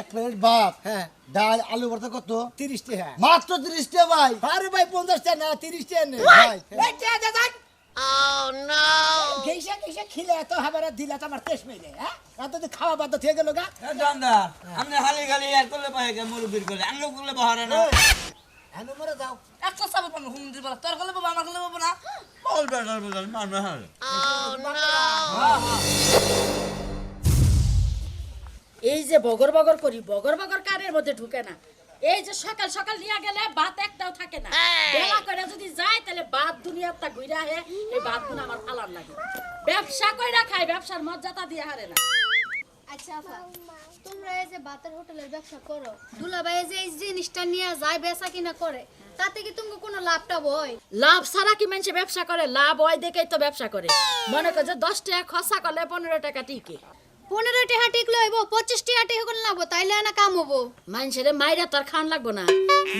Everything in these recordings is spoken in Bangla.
এক প্লেট বাপ হ্যাঁ ডাল আলু ভর্তা কত? তিরিশ টাকা মাত্র তিরিশ টাকা ভাই। আরে ভাই পঞ্চাশ টাকা না তিরিশ টাকা নে ভাই, এই টাকা দে দেন। গেইসা গেইসা খিলে এত হাবারা দিলা তো আমার তেজ মেয়ে হ্যাঁ? এত তো খাওয়া বাদ থেকে গেল গা। দোকানদার আপনি হালি খালি এক করলে পাহে মুরব্বির করলে? আমি করলে বাহারে না। হ্যাঁ মরে যাও একটা সাবে পাবো হুমন্দির বলা তোর গলে বাবা আমার গলে বাবা না। বল বেটার বেটার মারবে হ্যাঁ। এই যে বগর বগর করি বগর বগর কারের মধ্যে ঢুকে না। এই যে সকাল সকাল নিয়ে গেলে ভাত একটাও থাকে না। বেলা করে যদি যায় তাহলে ভাত দুনিয়াটা ঘুরে আহে এই ভাতগুলো আমার ফালার লাগে। ব্যবসা কইরা খাই ব্যবসার মর্যাদা দিয়ে হারে না। আচ্ছা আপা তোমরা এই যে বাতের হোটেলের ব্যবসা করো দুলাভাই যে এই জিনিসটা নিয়ে যায় বেচা কিনা করে তাতে কি তুমি কোনো লাভটা বই লাভ ছাড়া কি মানুষে ব্যবসা করে? লাভ হয় দেখেই তো ব্যবসা করে। মনে কর যে দশ টাকা খরচা করলে পনেরো টাকা টিকে। পনেরো টাকা টিকলো হইব পঁচিশ টাকা টিকা করে লাগবো তাইলে না কাম হব মানুষের মাইরা তো আর খান লাগবো না।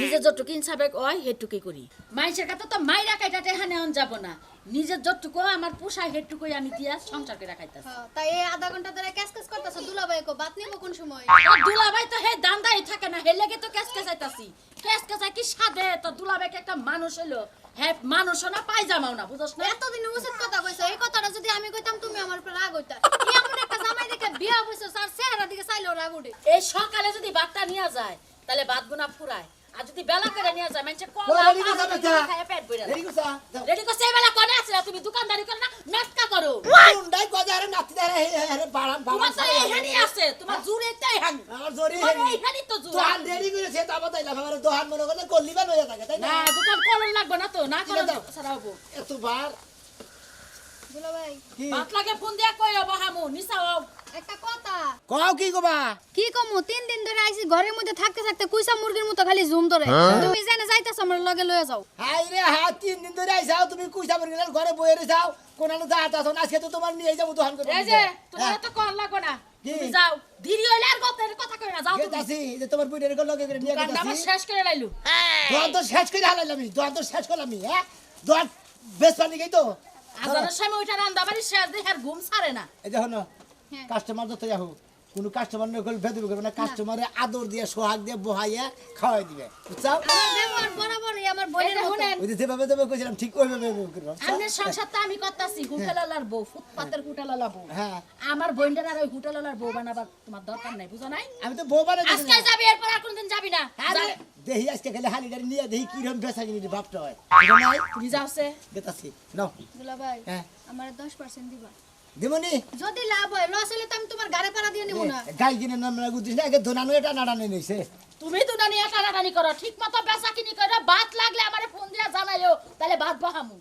নিজে যতটুকু ইনসাফে হয় সেটুকুই করি। মানুষের কাছে তো মাইরা কাইটা টেহা নেওয়া যাব না। নিজের যতটুকু আমার পোষায় সেটুকুই আমি দিয়া সংসার করে খাইতাছি হ্যাঁ, তাই এই আধা ঘণ্টা ধরে ক্যাস ক্যাস করতেছো দুলাভাই কো বাত নিবো কোন সময়? দুলাভাই তো হে দান্দাই থাকে না হে লেগে তো কেস কেসাইতাছি কেস কেসাই কি সাদে তো দুলাভাইকে একটা মানুষ হইল। হ্যাঁ মানুষও না পায়জামাও না বুঝছ না? এতদিন উচিত কথা কইছো এই কথাটা যদি আমি কইতাম তুমি আমার উপর রাগ হইতা। এমন একটা জামাই দেখে বিয়া বইছো স্যার চেহারা দিকে চাইলেও রাগ উঠে। এই সকালে যদি ভাতটা নিয়ে যায় তাহলে ভাত গুনা ফুরায় আর যদি বেলা করে নিয়ে যায় মানুষে কলা। খাইয়া পেট ভরে রেডি করছা রেডি করছে এই বেলা কোনে আছে তুমি দোকানদারি করো না নাটকা করো। মুন্ডাই গজা আরে নাতি দারে আরে বাড়াম তোমার তো এইখানেই আছে তোমার জুড়েতেই হাঁকবে আমার জরি এইখানেই তো জুড়ে। দোহান দেরি করেছে তা বাতাইলাম আমার দোহান মনে করলে কল্লিবান হয়ে থাকে তাই না? দোকান করন লাগবে না তো না ঠিক করো আছে। সারা হব। এতবার। দুলাভাই। ভাত লাগে ফোন দিয়া কই হব হামু নিসাও। একটা কথা। কও কি গবা কি কমু তিন দিন ধরে আইছি ঘরের মধ্যে থাকতে থাকতে কুইসা মুরগির মতো খালি জুম ধরে। তুমি জানে যাইতাছ আমার লগে লয়ে যাও। হাই রে হা তিন দিন ধরে আইসাও তুমি কুইসা মরে গেলে ঘরে বইয়ে রইছাও কোনানো যা আতাছ আজকে তো তোমার নিয়ে যাব দোহান করে এই যে তোমার তো কল লাগবে না। তুমি যাও। দেরি হইলে আর গতের কথা কই না যাও তুমি। গেতাছি যে তোমার বুইনের গো লগে করে নিয়ে কান্না আমার শেষ করে লাইলু। দোহান তো শেষ করে হালাইলাম দোহান তো শেষ করলাম হ্যাঁ? দোহান বেশ পানি গই তো। আজানের সময় ওইটা রান্দা বাড়ি শেষ দেখে আর ঘুম ছাড়ে না। এই দেখো না হ্যাঁ। কাস্টমার যত যাহো কোন কাস্টমার নকল ভেদবে করবে না। কাস্টমারে আদর দিয়ে সোহাগ দিয়ে বহাইয়া খাওয়াই দিবে। বুঝছ? আমার ব্যবহার বরাবরই আমার বোনের এটা শুনেন। ওই যেভাবে দেবে কইছিলাম ঠিক ওইভাবে করবে আমনের সংসারটা আমি করতাছি হোটেলালার বউ ফুটপাতের হোটেলালা বউ। হ্যাঁ। আমার বোনটার আর ওই হোটেলালার বউ বানাবার তোমার দরকার নাই বুঝো নাই? আমি তো বউ বানাই আজকে যাবি এরপর আর কোনদিন যাবি না। দেহি আজকে খালি হালি গাড়ি নিয়ে দেহি কিরম বেচা কিনি ভাবটা হয়। তুমি যাওছে গেতাছি নাও। হ্যাঁ। আমার দিবা। দিমনি। যদি লাভ হয় লস হলে তো আমি তোমার গাড়ি পাড়া দিয়ে নিব না। গাই কিনে নাম না গুদিস না আগে দোনানো এটা নাড়ানো নিছে। তুমি তো নানি টানাটানি করো ঠিক মতো বেচা কিনি করো ভাত লাগলে আমারে ফোন দিয়া জানাইও তাহলে ভাত বহামু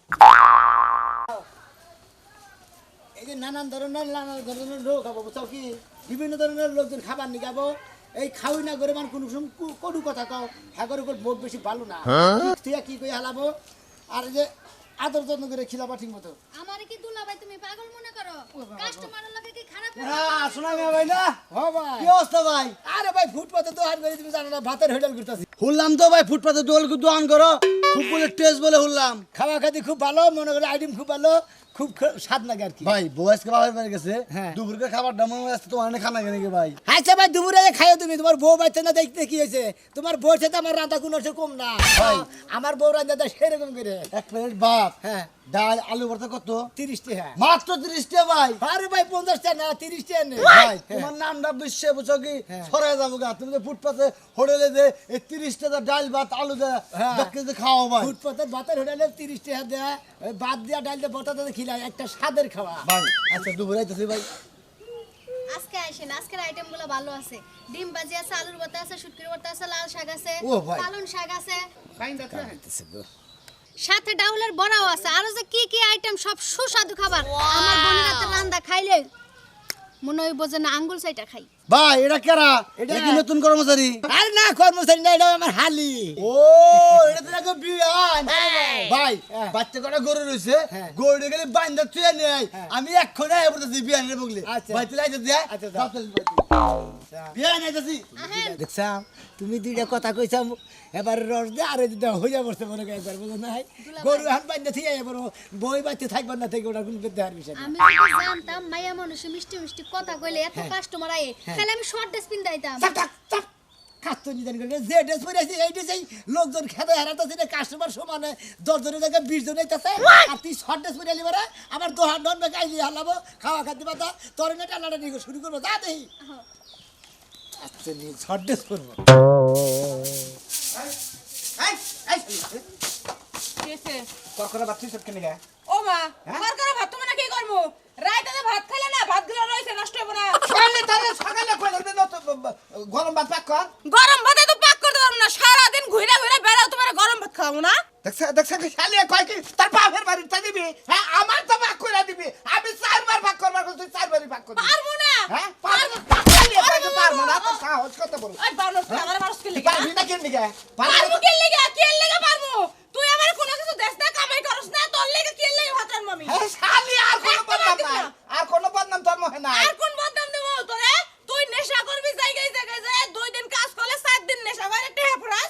এই যে নানান ধরনের নানান ধরনের রোগ খাব বুঝছ কি? বিভিন্ন ধরনের লোকজন খাবার নিয়ে যাব এই খাওয়াই না করে মানে কোনো সময় কটু কথা কও হ্যাগর উপর বোধ বেশি ভালো না। তুই কি কই হালাবো? আর যে আদর যত্ন করে খিলাবা ঠিক মতো। আমারে কি দুলা ভাই তুমি পাগল মনে করো? কাস্টমারের লগে কি খারাপ হ্যাঁ শোনা মিয়া ভাই না। হ ভাই। কি অবস্থা ভাই? আরে ভাই ফুটপাতে তো হার করে তুমি জানো না ভাতের হোটেল করতেছি হুললাম তো ভাই ফুটপাতে দোল দোয়ান করো। খুব বলে টেস্ট বলে হুললাম খাওয়া খাদি খুব ভালো মনে করে আইটেম খুব ভালো। খুব স্বাদ লাগে আর কি। ভাই বয়স্ক বাবার বাড়ি গেছে। হ্যাঁ। দুপুরকে খাবার দাম আসতে তোমার অনেক খানা কেনে ভাই? আচ্ছা ভাই দুপুরে খাইও তুমি তোমার বউ বাচ্চা না দেখতে কি হয়েছে? তোমার বউ সাথে আমার রাধা কোনো কম না। ভাই। আমার বউ রাধা সেরকম করে। এক প্লেট বাপ হ্যাঁ। ডাল আলু ভর্তা কত? তিরিশ টাকা মাত্র তিরিশ টাকা ভাই। আরে ভাই পঞ্চাশ টাকা না তিরিশ টাকা নে ভাই তোমার নামটা বিশ্বে বুঝছ কি? হ্যাঁ। ছড়াই যাব গা। তুমি তো ফুটপাতে হোটেলে যে এই তিরিশ টাকা ডাল ভাত আলু দেয় হ্যাঁ। খাওয়া ভাই। ফুটপাতের ভাতের হোটেলে তিরিশ টাকা দেয়। বাদ দিয়া ডাল দিয়ে বটা দিয়ে একটা স্বাদের খাওয়া। ভাই আচ্ছা দুপুরে আইতেছি ভাই। আজকে আসেন আজকের আইটেম ভালো আছে। ডিম ভাজি আছে আলুর ভর্তা আছে শুটকির ভর্তা আছে লাল শাক আছে ও ভাই। পালং শাক আছে। সাথে ডাউলের বড়াও আছে। আরও যে কি কি আইটেম সব সুস্বাদু খাবার। আমার বোনের হাতে রান্না খাইলে মনে হইব যে না আঙ্গুল সাইটা খাই। ভাই এটা কেরা? এটা কি নতুন কর্মচারী? আরে না কর্মচারী না এটা আমার হালি। ও এটা তো বিয়ান। ভাই বাচ্চা কটা গরু রয়েছে হ্যাঁ। গরু গেলে বাইন্দা তুই নেই। আমি এক্ষণে আয় বলতেছি বিয়ান বগলে। আচ্ছা। ভাই তুই আইতে দিয়া আচ্ছা, ভাই। বিয়ান আইতাছি। দেখছাম তুমি দুইটা কথা কইছাম এবার রস দে আরে দিদা হইয়া বসতে মনে করে একবার বুঝো নাই। গরু হান বাইন্দা থেকে এবার বই বাচ্চা থাকবার না থেকে ওটা কোনো দেহার বিষয় আমি জানতাম মাইয়া মানুষে মিষ্টি মিষ্টি কথা কইলে এত হ্যাঁ। কাস্টমার আয়ে তাহলে আমি শর্ট ড্রেস পিন্দাইতাম চাপ চাপ চাপ। খাচ্ছ নিদান করে যে ড্রেস পরে আছে এই ড্রেসেই লোকজন খেতে হারাতেছে না কাস্টমার সমানে দশ জনের জায়গায় বিশ জন আইতাছে। আর তুই শর্ট ড্রেস পরে দোহান ডন বেগে আইলি হালাবো খাওয়া খাদ্য পাতা তোর না টানাটা নিয়ে শুরু করব যা আচ্ছা নিয়ে শর্ট ড্রেস করব কেসে কখনো বাচ্চি সব কেনে ও মা আমার করে ভাত তুমি না কি করব? রাইতে ভাত খাইলে না ভাতগুলো রইছে নষ্ট হবে না। সকালে তাহলে সকালে গরম ভাত পাক কর। গরম ভাতে তো পাক করতে পারব না সারা দিন ঘুরে ঘুরে বেড়াও তোমার গরম ভাত খাব না। দেখছ দেখছ খালি কয় কি তার বাপের বাড়ি তা দিবি? হ্যাঁ আমার তো ভাগ করে দিবি। আমি চারবার ভাগ করবার তুই চারবারই ভাগ করবি। পারব না। হ্যাঁ পারব পারব। না তো সাহস কত বল ওই বানর আমার মানুষ কে লেগে পারবি না কেন দিকে পারব কে লেগে কে লেগে পারব তুই আমার কোনো কিছু দেশ না কামাই করছ না তোর লেগে কে লেগে ভাত রান্না আমি হ্যাঁ শালি আর কোনো একটা বদনাম বাদ নাই দিবি না। আর কোনো বদনাম তোর মহে নাই আর কোন বদনাম দেবো তোরে তুই নেশা করবি জায়গায় জায়গায় যায় দুই দিন কাজ করলে সাত দিন নেশা করে টেহা পড়াস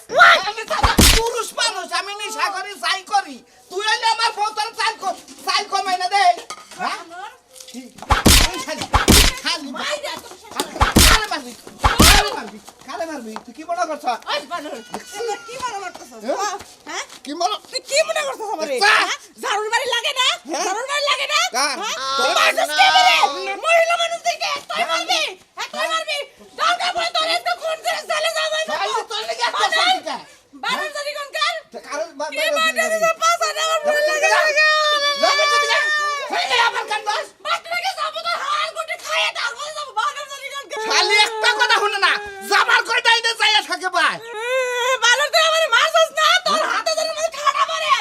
আমি সাদা পুরুষ মানুষ আমি নিশা করি চাই করি তুই হইলে আমার বোতল চাই কর চাই কমাই না দে হ্যাঁ কি? এই শালি, শালি, কালে মারবি কালে মারবি মারবি তুই কি মনে করছ কি মনে করতেছস হ্যাঁ? কি মনে তুই কি মনে করতেছস আমারে? চা। হ্যাঁ? বাড়ি লাগে না? ঝাড়ুর বাড়ি লাগে না? কার? হ্যাঁ? তোর? মহিলা মানুষ দেখে তুই মারবি হ্যাঁ তুই মারবি দরকার পড়ে তোর এত খুন করে চলে যাবে শালি, তোর লেগে একটা শান্তি কা? বানর জানি কোন কার কারণ বা- কি বা- মারতেছিস পাঁচ হাজার আমার পুরো লাগে লাগে লোকের যদি গা- হয়ে গেলে আমার কান বাস। বাচ্চাটাকে যাব তো হাল গুটি খাইয়ে তারপরে যাব বানর জানি কোন কার শালি একটা কথা শুনে না যাবার কয়টা আইতে যাইয়া থাকে ভাই বানর তুই আমার মারছিস না তোর হাতে ধরে মধ্যে ঠাডা মারে হাতে ধরে পোকা মারে মানে তোর আমি শান্তি লাগে শালি আতে হেন্দু কাইডা এনে আতুন না গাইনি আমু এই দেখ তুমি দিব কোন কই দিলাম বানর জানি কোন কার নিজে না খাই রাইকা নিজে ভাত করে খাওয়া দেয় আমার মারতাছে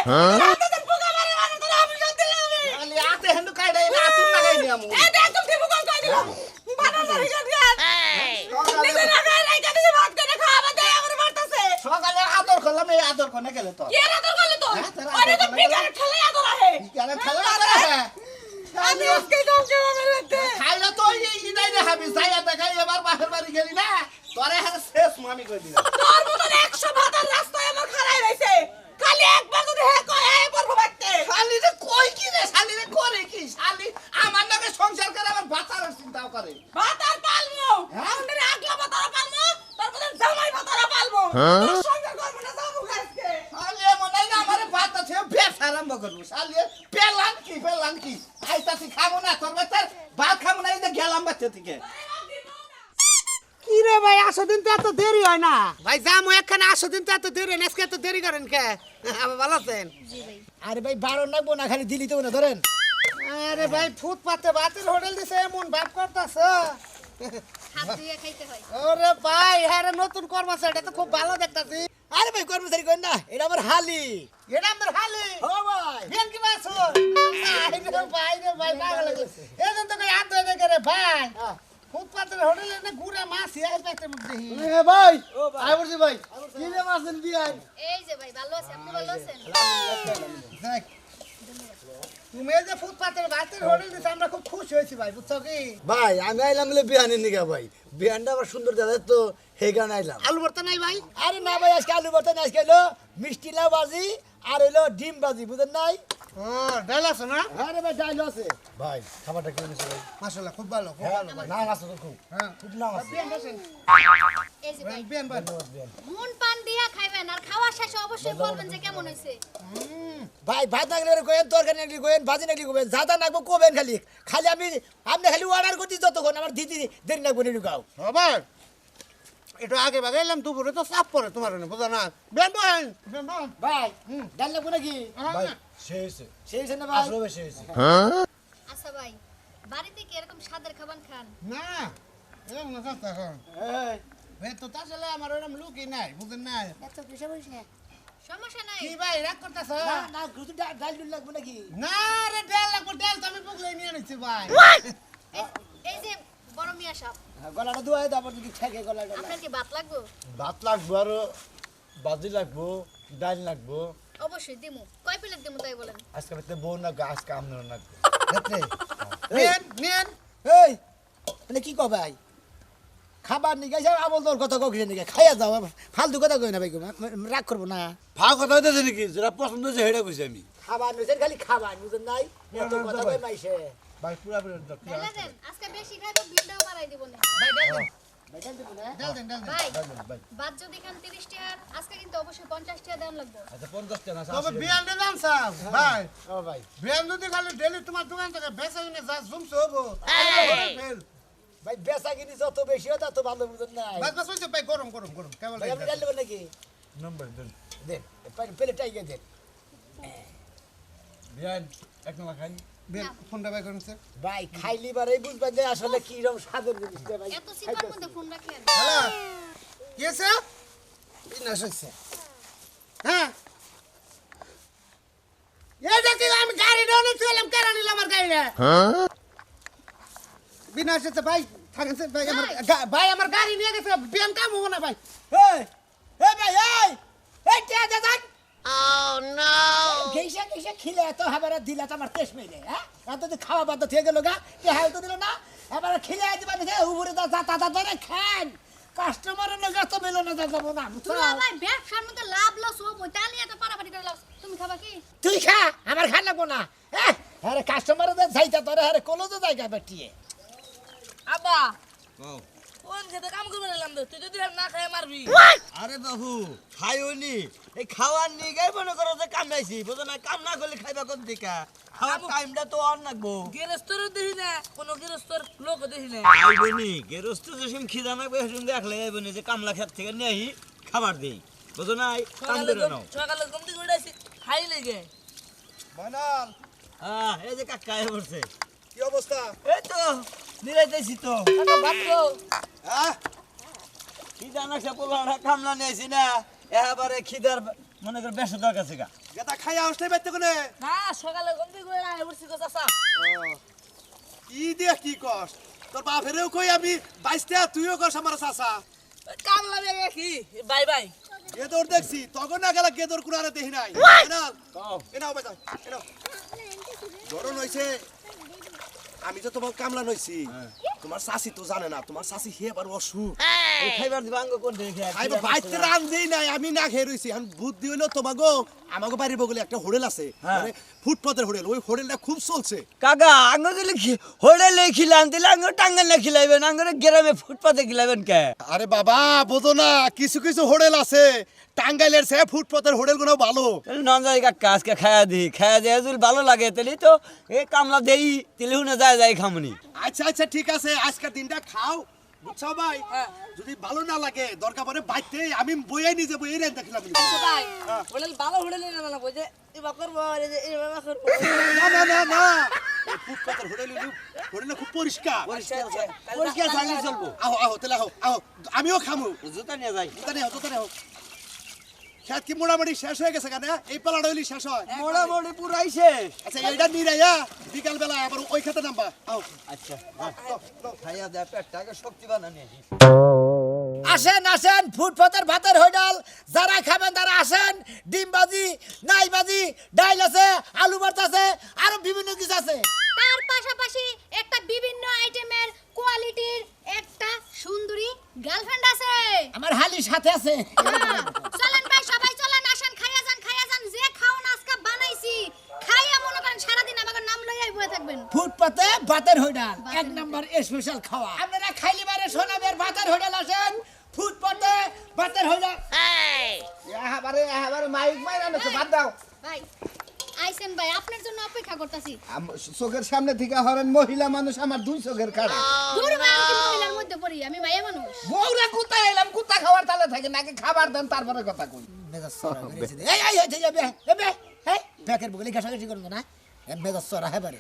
সকালে আদর করলাম এই আদর কোনে গেলে তো কে রে তোর বলে তো হ্যাঁ, তোর আরে তো আদর বিকার খেলে আদর আহে কেন খেলা করে আমি আজকে যাও কে আমার লাগতে খাইলে তো এই ইদাই রে হাবি যাইয়া দেখাই এবার বাপের বাড়ি গেলি না তোরে হাতে শেষ মামি কই দিলাম তোর মতন 100 ভাতার রাস্তায় আমার খাড়াই রইছে খালি একবার যদি হে কয় হে পড়ব বাইতে শালি রে কই কি রে শালি রে করে কি শালি আমার নামে সংসার করে আমার বাচ্চার ভাতার পালমু! হ্যাঁ? আমাদের আগলা ভাতার পালমু তোর জামাই ভাতার পালমু। তোর সংসার করব না যাব আজকে। শালি এমন নাই না আমার ভাত আছে ব্যবসা আরম্ভ করব। শালি পেলান কি পেলান কি? আইতাছি খাব না তোর বাচ্চার ভাত খাব না এই যে গেলাম বাচ্চা থেকে। কি ভাই আসো দিন তো এত দেরি হয় না। ভাই যাম এখানে আসো দিন তো এত দেরি হয় না আজকে এত দেরি করেন কে? আবার ভালো আছেন? আরে ভাই বারো নাকবো না খালি দিলি তো না ধরেন। আরে ভাই ফুটপাতে বাতিল হোটেল দিছে এমন ভাব করতেছ। হয়। ওরে ভাই হ্যাঁ রে, নতুন কর্মচারী এটা তো খুব ভালো দেখতাছি। আরে ভাই কর্মচারী করেন না এটা আমার হালি। এটা আমাদের হালি। ও ভাই। বেন কি বাসো আই রে ভাই রে ভাই পাগল তো কই হাত ধরে দেখে ভাই। ফুটপাতের হোটেলে না ঘুরে মাছ এই পেটের মধ্যে এ ভাই আই বলছি ভাই কি রে মাছেন বিয়ান? এই যে ভাই ভালো আছে আপনি ভালো আছেন? দেখ, তুমি এই যে ফুটপাতের বাতের হোটেল দিছো আমরা খুব খুশি হয়েছি ভাই বুঝছ কি? ভাই আমি আইলাম বলে বিয়ানের নিকা ভাই। বিয়ানটা আবার সুন্দর দাদা তো সেই কারণে আইলাম। আলু ভর্তা নাই ভাই? আরে না ভাই আজকে আলু ভর্তা না আজকে হলো মিষ্টি লাউ বাজি আর হলো ডিম বাজি বুঝেন নাই? ও ডাল আছে না? হ্যাঁ রে ভাই আছে। ভাই খাবারটা কেমন হয়েছে ভাই? মাশাআল্লাহ খুব ভালো খুব ভালো ভাই। নাম আছে তো খুব। হ্যাঁ। খুব নাম আছে। বিয়ান বসেন। এই যে ভাই। বিয়ান ভাই মন পান দিয়া খাইবেন আর খাওয়া শেষে অবশ্যই বলবেন যে কেমন ভাই ভাত নাগলে কোয়েন তরকারি নাগলি কোয়েন ভাজি নাগলি কোবেন নাগবো খালি। খালি আমি আপনি খালি অর্ডার করছি যতক্ষণ আমার দিদি দেরি নাগবো নিলু গাও সবাই একটু আগে বাগে এলাম দুপুরে তো চাপ পড়ে তোমার বুঝো না? বিয়ান ভাই ডাল লাগবো নাকি? ভাই হয়েছে। সেই জন্য ভাই? আসলে বেশি হয়েছে। আচ্ছা ভাই বাড়িতে কি এরকম খাবার খান? না এরকম না এই, তো আমার ওরকম লুকই নাই বুঝেন নাই? এত পয়সা পয়সা সমস্যা নাই। কি ভাই রাগ করতেছ? না না ডাল লাগবো নাকি? না রে ডাল লাগবো ডাল তো আমি বুকলে নিয়ে নিচ্ছি ভাই। এই- এই যে বড় মিয়া সাহেব হ্যাঁ, গলাটা ধোয়া তারপর যদি ঠেকে গলাটা। আপনার কি ভাত লাগবে? ভাত লাগবো আরও বাজি লাগবো ডাল লাগবো। অবশ্যই দিমু। কয় প্লেট দিমু তাই বলেন। আজকে বাড়িতে বউ না আজকে আমনের না নেন নেন এই। মানে কি কবে ভাই খাবার নিয়ে যাও আমল তোর কথা কখি নিয়ে খাইয়া যাও ফালতু কথা কই না ভাই রাগ করব না। ভাগ কথা হইতেছে নাকি? যেটা পছন্দ হয়েছে সেটা কইছি আমি। খাবার নিয়েছেন খালি খাবার বুঝেন নাই? এত কথা কই মাইছে? ভাই পুরা আজকে বেশি খাইবো বিলটাও বাড়াই দিব না। ভাই ডাল দেন বেতন দিব না ডাল দেন। ডাল দেন ভাই ভাই ভাত যদি খান 30 টাকা আজকে কিন্তু অবশ্যই 50 টাকা লাগবে। আচ্ছা পঞ্চাশ টাকা তবে বিয়ান দেন স্যার ভাই। ও ভাই। বিয়ান যদি খালি ডেলি তোমার দোকান থেকে বেচা কিনে ভাই যত বেশি হয় তত ভালো বুঝেন নাই বাস বাস ভাই গরম গরম গরম। কেবল ভাই আপনি ডাল দেবেন নাকি? নম্বর দেন। দেন পেলে টাইগে দেন। বিয়ান এক নম্বর খাই। ফোনটা ভাই করুন স্যার। ভাই খাইলি বারে বুঝবেন যে আসলে কি রকম স্বাদের জিনিস রে ভাই। এত সিপার মধ্যে ফোন রাখেন। হ্যালো। ইয়েছে বিনাশ হইছে হ্যাঁ। এটা কি আমি গাড়ি নিয়ে চলাম কেন নিলাম আমার গাড়িটা বিনাশ হচ্ছে ভাই থাকেন স্যার ভাই আমার ভাই। আমার গাড়ি নিয়ে গেছে বিয়ান কাম হব না ভাই। এই এই ভাই এই এই কে দাদা গেইসা গেইসা খিলে এত হাবারে দিলা তো আমার তেজ মেলে হ্যাঁ? এত তো খাওয়া বাদ থেকে গেল গা কে হাল তো দিল না? এবার খিলে দিবা দিছে উপরে দা যা তা ধরে খান। কাস্টমারের না যত মেলো না যা না? দুলা ভাই ব্যবসার মধ্যে লাভ লস হব তা নিয়ে এত পারাপারি করে তুমি খাবা কি? তুই খা আমার খান লাগবো না হ্যাঁ? আরে কাস্টমারদের যাইতা তোরে আরে কলেজে জায়গা বেটিয়ে। আব্বা। কোন খেতে কাম করবে এলাম তো তুই যদি না খাই মারবি। আরে বাবু খাইওনি। এই খাওয়ার নিয়ে গাই মনে করো যে কামড়াইছি। বুঝো না কাম না করলে খাইবা কোন দিকা? খাওয়ার টাইমটা তো আর নাকবো গেরস্তর দেখি না কোনো গেরস্তর লোক দেখি না। আইবনি গেরস্ত যেসম খিদা দেখলে আইবনি যে কামলা খেত থেকে নিয়ে আহি খাবার দেই। বুঝো নাই কাম সকালে করে নাও। সকালে কম থেকে উঠাইছি খাই লেগে। বানাল হ্যাঁ এই যে কাকা কি অবস্থা? এই তো নিরাইতেছি তো। ভাবলো হ্যাঁ খিদা না সে পোলাটা কামলা নিয়েছি না? এবারে খিদার মনে কর বেশ দরকার গেতা খাই আসতে বাইতে কোনে? না সকালে আয় উঠছি চাচা। কি দিয়ে কি কস? তোর বাপেরেও কই আমি বাইশটা তুইও কস আমার চাচা। কাম লাগে কি? Bye bye. গেদর দেখছি তখন না গেলা গেদর কুড়ারে দেখি নাই। না এনাও বাজা এনাও ধরন হইছে। আমি তো তোমার কামলা নইছি। তোমার শাশি তো জানে না তোমার শাশি হে বার অসুখ। খাইবার দিবা আঙ্গ কোন দেখে খাইব বাইতে রান দেই নাই আমি না খেয়ে রইছি। এখন বুদ্ধি হইল তোমাগো আমাকে বাড়ির বগলে একটা হোটেল আছে। হ্যাঁ। মানে ফুটপাতের হোটেল ওই হোটেলটা খুব চলছে। কাকা আঙ্গ দিলে হোটেলে খিলান দিলে আঙ্গ টাঙ্গালে খিলাইবেন আঙ্গরে গ্রামে ফুটপাতে খিলাইবেন কে? আরে বাবা বোঝো না কিছু কিছু হোটেল আছে। টাঙ্গাইলের সে ফুটপাতের হোটেলগুলো ভালো। তাহলে নন যাই কাকা আজকে খায়া দি খায়া দিয়ে ভালো লাগে তাহলে তো এই কামলা দেই তেলে হুনে যায় যায় খামনি। আচ্ছা আচ্ছা ঠিক আছে আজকের দিনটা খাও। বুঝছ ভাই? যদি ভালো না লাগে দরকার পড়ে বাইতে আমি বইয়ে নিজে বইয়ে রেন দেখলাম আচ্ছা ভাই। হোটেল ভালো হোটেল না না বুঝে এবার করব আর এবার না না না না। এই ফুটপাতের হোটেল হোটেল খুব পরিষ্কার। পরিষ্কার থাকলে চলবো। আহো আহো তাহলে আহো আহো। আমিও খামু। জুতা নিয়ে যাই। দোকানে হোক দোকানে হোক খেত কি মোটামুটি শেষ হয়ে গেছে কেন? এই পালাটা হইলি শেষ হয়। মোটামুটি পুরাই শেষ। আচ্ছা এইটা নিরাইয়া বিকাল বেলা আবার ওই খেতে নামবা। আচ্ছা খাইয়া দেয় পেটটাকে শক্তি বানানি আসেন আসেন ফুটপাতের ভাতের হোটেল। যারা খাবেন তারা আসেন। ডিম বাজি নাই বাজি ডাইল আছে আলু ভর্তা আছে আরও বিভিন্ন কিছু আছে। তার পাশাপাশি একটা বিভিন্ন আইটেমের কোয়ালিটির একটা সুন্দরী গার্লফ্রেন্ড আছে। আমার হালি সাথে আছে। ভাই সবাই চলেন আসেন খাইয়া যান খাইয়া যান। যে খাওন আজকে বানাইছি। খাইয়া মনে করেন সারাদিন আমাকে নাম লইয়াই বয়ে থাকবেন। ফুটপাতে ভাতের হোটেল এক নম্বর স্পেশাল খাওয়া। আপনারা খাইলি বারে সোনাবের ভাতের হোটেল আসেন ফুটপাতে ভাতের হোটেল। এবারে এবারে মাইক মাইরা না বাদ দাও। ভাই। আইসেন ভাই আপনার জন্য অপেক্ষা করতেছি চোখের সামনে থেকে হরেন মহিলা মানুষ আমার দুই চোখের কাটা দূর ভাই আমি মহিলার মধ্যে পড়ি আমি মাইয়া মানুষ বউরা কুত্তা এলাম কুত্তা খাওয়ার তালে থাকে নাকি খাবার দেন তারপরে কথা কই মেজাজ সরা এই এই এই এই এই এই এই এই এই এই করব না এ মেজাজ সরা এমনি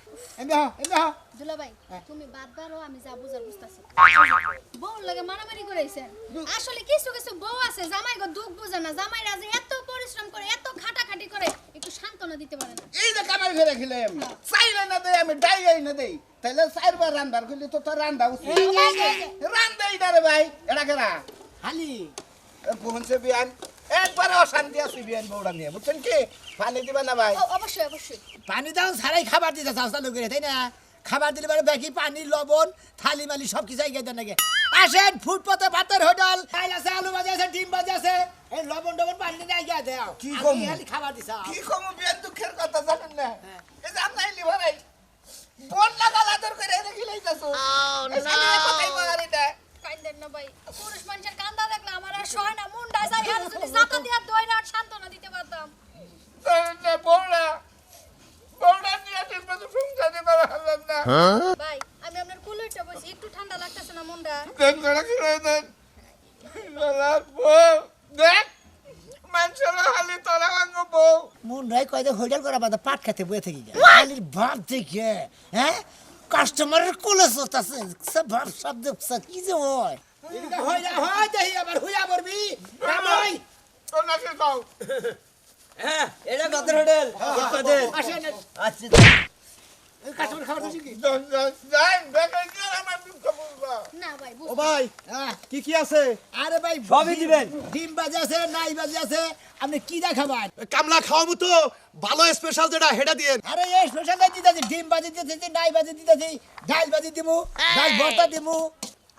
হ এমনি হ দুলা ভাই তুমি বাদ বারো আমি যা বুঝার বুঝতাছি। লাগে মারামারি করেছেন আসলে কিছু কিছু বউ আছে জামাই গো দুঃখ বুঝে না। জামাই রাজে এত পরিশ্রম করে এত খাটাখাটি করে একটু সান্ত্বনা দিতে পারে না। এই যে কামাই করে খেলাম চাইলে না দেই আমি ডাইগাই না দেই। তাহলে চারবার রান্দার করলে তো তোর রান্দা উচিত। এই যে, এই যে, যে। রান্দা রে ভাই এটা কেরা? হালি। পৌঁছে বিয়ান। একবারে অশান্তি আছে বিয়ান বউটা নিয়ে বুঝছেন কি? পানি দিবা না ভাই? অবশ্যই অবশ্যই। পানি দাও ছাড়াই খাবার দিতে চাও চালু করে তাই না? খাবার দিলে পরে বাকি পানি লবণ থালি মালি সব কিছু আগে দেন নাকি। আসেন ফুটপাতে ভাতের হোটেল। চাল আছে আলু ভাজি আছে ডিম ভাজি আছে। এই লবণ টবণ পানি দিয়ে আগে দেও। কি কমু? খালি খাবার দিছা কি কম? বিয়ান দুঃখের কথা জানেন না? এই যে আপনার লিভারাই বন লাগা লাদর করে রেখে লাইতাছো। বলার না ভাই পুরুষ মানুষের কান্দা দেখলে আমার আর সয় না মুন্ডা যায় আর যদি জাতা দিয়া দই না আর সান্ত্বনা দিতে পারতাম জানেন না বউরা বউরা নিয়ে ঠিক মতো সংসার দিতে পারলাম না ভাই আমি আপনার কুলারটা বসি একটু ঠান্ডা লাগতেছে না মুন্ডা দেন করে কি দেন বউ দেখ মানুষের হালি তোরা মন কয়দে হোটেল করা বাদা পাট খেতে বয়ে থেকে দেখে হ্যাঁ? কাস্টমারের কোলে চলতেছে সব ভাব সব দেখছে কি যে হয়? হয় আবার হুইয়া পড়বি। কামাই তোর নাকি কও হ্যাঁ এটা বাতের হোটেল? আসেন। আচ্ছা ও ভাই হ্যাঁ কি কি আছে আরে ভাই সবই দিবেন। ডিম বাজি আছে নাই বাজি আছে আপনি কি দেখাবেন কামলা খাওয়াবো তো ভালো স্পেশাল যেটা হেটা দিয়ে আরে এই স্পেশাল দিতেছি ডিম বাজি দিতেছি নাই বাজি দিতেছি ডাল বাজি দিমু ডাল ভর্তা দিমু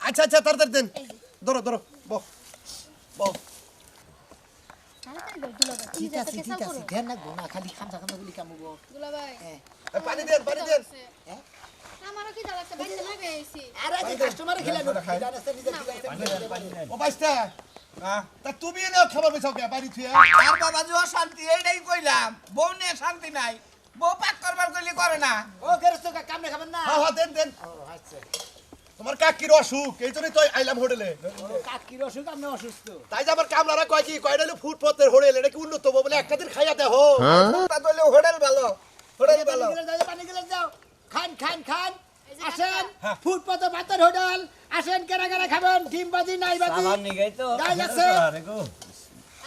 আচ্ছা আচ্ছা তাড়াতাড়ি দেন ধরো ধরো বহ বহ তাড়াতাড়ি দাও দুলা ভাই ঠিক আছে ঠিক ঠিক আছে ধ্যান রাখব না খালি খামসা খামসা গুলি কামবো দুলা ভাই এ, পানি দেন পানি দেন। আমারও কি জ্বালাচ্ছে বাইরে না গেছি আরে কি কাস্টমারে খেলানো খিলান আছে নিজে ও বাইস্তা তা তুমি এনে খাবার বেচাও কে বাড়ি থুয়ে? আর বাবা যে অশান্তি এইটাই কইলাম। বউ নিয়ে শান্তি নাই। বউ পাক করবার কইলে করে না। ও গেরস্ত কামনে খাবেন না? হ্যাঁ হ্যাঁ দেন দেন। তোমার কাকির অসুখ এই জন্যই তো আইলাম হোটেলে। কাকির অসুখ আপনি অসুস্থ। তাই যে আমার কামলারা কয় কি কয়টা হলো ফুড পথের হোটেল এটা কি উন্নত হব বলে একটা দিন খাইয়া দেহ তা তলে হোটেল ভালো হোটেল ভালো। পানি গিলাস দাও খান খান খান। আসেন ফুটপাতে ভাতের হোটেল। আসেন কেনা কেনা খাবেন ডিম বাজি নাই বাজি আমার নিগাই তো। যাই আছে।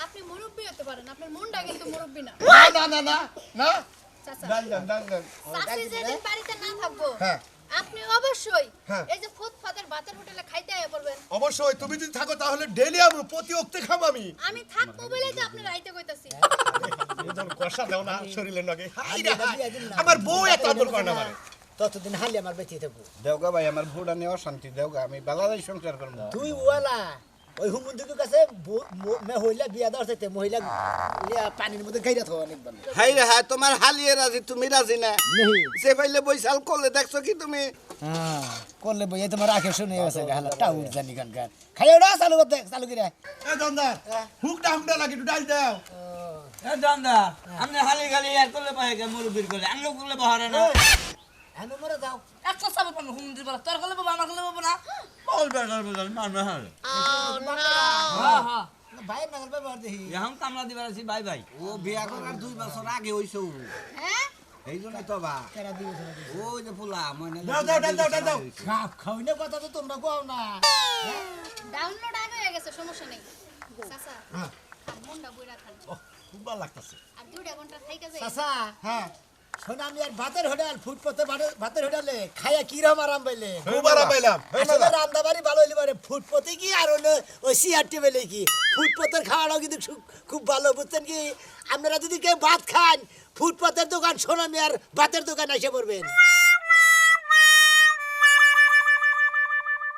আপনি মুরব্বি হতে পারেন আপনার মনটা কিন্তু মুরব্বি না। না না না না না। চাচা। ডান ডান ডান ডান যেদিন বাড়িতে না থাকব হ্যাঁ। আপনি অবশ্যই হ্যাঁ। এই যে ফুটপাতের ভাতের হোটেলে খাইতে আয়া অবশ্যই তুমি যদি থাকো তাহলে ডেলি আমি প্রতি অক্তে খাম আমি। আমি থাকব বলে যে আপনি রাইতে কইতাছি। কষা দাও না শরীরের লগে। হালিয়া দিয়ে দিন না। আমার বউ এত আদর করে না মানে ততদিন হালি আমার বেঁচে থাকব। দেওগা ভাই আমার ভুড়া নিয়ে অশান্তি। দেওগা আমি বেলাদাই সংসার করব। তুই ওয়ালা। ওই হুমুন্দুকের কাছে ম- হইলা বিয়া দেওয়ার চাইতে মহিলা ইয়া পানির মধ্যে গাইরা থাকা অনেক ভালো। হাই রে হাই তোমার হালিয়ে রাজি তুমি রাজি না? যে পাইলে বৈশাল করলে দেখছ কি তুমি? হ্যাঁ করলে বই তোমার আখে শুনে গেছে গালা টাউর জানি গান গান খাইও না চালু করতে চালু করে। এ দন্দার হুকটা হুকটা লাগে একটু ডাল দাও। দান্দা আপনি হালি খালি আর করলে পাহে কে মুরব্বির করলে আমি করলে বাহারে না। হ্যাঁ মরে যাও। একশো সাবে পাবো হুমন্দির বলা তোর করলে পাবো আমার করলে পাবো না। বল বেটার বেটার মারবে হারে হ্যাঁ হ্যাঁ। ভাইয়ের নাগাল ব্যবহার দেখি। এখন কামলা দিবার আছি বাই বাই। ও বিয়া করার দুই বছর আগে হইছো। হ্যাঁ? এই জন্য তো বা। কেরা দিয়েছে না দিয়েছে। ওই যে ফুলা মনে দাও দাও দাও দাও দাও দাও। খাও খাওয়াইনে কথা তো তোমরা কোও না। ডাউনলোড আগে হয়ে গেছে সমস্যা নেই। চাচা খান, মনটা বইরা খান খুব ভালো লাগতাছে। আর দুইটা ঘণ্টা থাইকা যায়। চাচা হ্যাঁ। শোনা আমি আর ভাতের হোটেল ফুটপাতে ভাতের হোটেলে খাইয়া কি রকম আরাম পাইলে? খুব আরাম পাইলাম। আসলে রান্না ভালো হইলে পারে ফুটপথে কি আর ওই টেবিলে কি? ফুটপথের খাওয়াটাও কিন্তু খুব ভালো বুঝছেন কি? আপনারা যদি কেউ ভাত খান ফুটপাতের দোকান সোনামিয়ার আর ভাতের দোকান এসে পড়বেন।